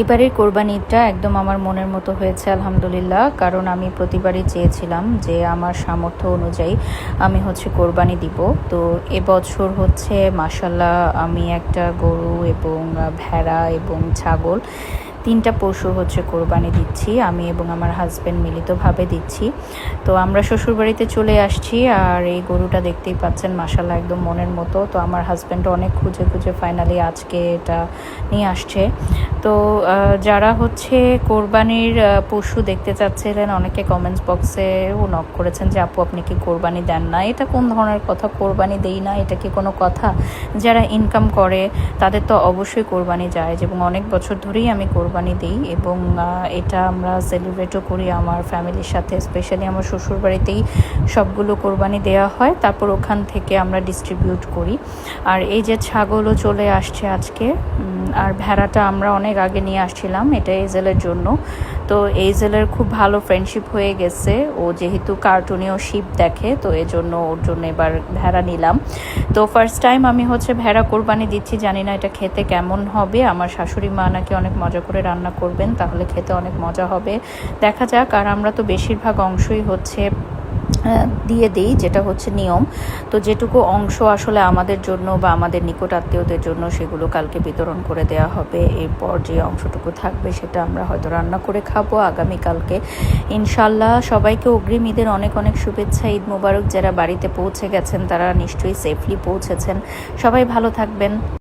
এবারের কোরবানিটা একদম আমার মনের মতো হয়েছে, আলহামদুলিল্লাহ। কারণ আমি প্রতিবারই চেয়েছিলাম যে আমার সামর্থ্য অনুযায়ী আমি হচ্ছে কোরবানি দিব। তো এবছর হচ্ছে মাসাল্লাহ আমি একটা গরু এবং ভেড়া এবং ছাগল তিনটা পশু হচ্ছে কোরবানি দিচ্ছি, আমি এবং আমার হাজব্যান্ড মিলিতভাবে দিচ্ছি। তো আমরা শ্বশুরবাড়িতে চলে আসছি আর এই গরুটা দেখতেই পাচ্ছেন মাসাল্লাহ একদম মনের মতো। তো আমার হাজব্যান্ড অনেক খুঁজে খুঁজে ফাইনালি আজকে এটা নিয়ে আসছে। তো যারা হচ্ছে কোরবানির পশু দেখতে চাচ্ছিলেন, অনেকে কমেন্টস বক্সেও নক করেছেন যে, আপু, আপনি কি কোরবানি দেন না? এটা কোন ধরনের কথা? কোরবানি দেই না, এটা কি কোনো কথা? যারা ইনকাম করে, তাদের তো অবশ্যই কোরবানি যায়। এবং অনেক বছর ধরেই আমি কোরবানি দিই এবং এটা আমরা সেলিব্রেটও করি আমার ফ্যামিলির সাথে স্পেশালি আমার শ্বশুর বাড়িতেই সবগুলো কোরবানি দেওয়া হয়। তারপর ওখান থেকে আমরা ডিস্ট্রিবিউট করি। আর এই যে ছাগলও চলে আসছে আজকে আর ভেড়াটা আমরা অনেক আগে নিয়ে আসছিলাম, এটা এজেলের জন্য। তো এইজেলের খুব ভালো ফ্রেন্ডশিপ হয়ে গেছে। ও যেহেতু কার্টুনেও শিপ দেখে, তো এজন্য ওর জন্য এবার ভেড়া নিলাম। তো ফার্স্ট টাইম আমি হচ্ছে ভেড়া কোরবানি দিচ্ছি, জানি না এটা খেতে কেমন হবে। আমার শাশুড়ি মা নাকি অনেক মজা করে রান্না করবেন, তাহলে খেতে অনেক মজা হবে। দেখা যাক, আর আমরা তো বেশিরভাগ অংশই হচ্ছে দিয়ে দিই, যেটা হচ্ছে নিয়ম। তো যেটুকু অংশ আসলে আমাদের জন্য বা আমাদের নিকট আত্মীয়দের জন্য সেগুলো কালকে বিতরণ করে দেওয়া হবে। এরপর যে অংশটুকু থাকবে সেটা আমরা হয়তো রান্না করে খাব আগামীকালকে। ইনশাল্লাহ সবাইকে অগ্রিম ঈদের অনেক অনেক শুভেচ্ছা। ঈদ মোবারক যারা বাড়িতে পৌঁছে গেছেন তারা নিশ্চয়ই সেফলি পৌঁছেছেন। সবাই ভালো থাকবেন।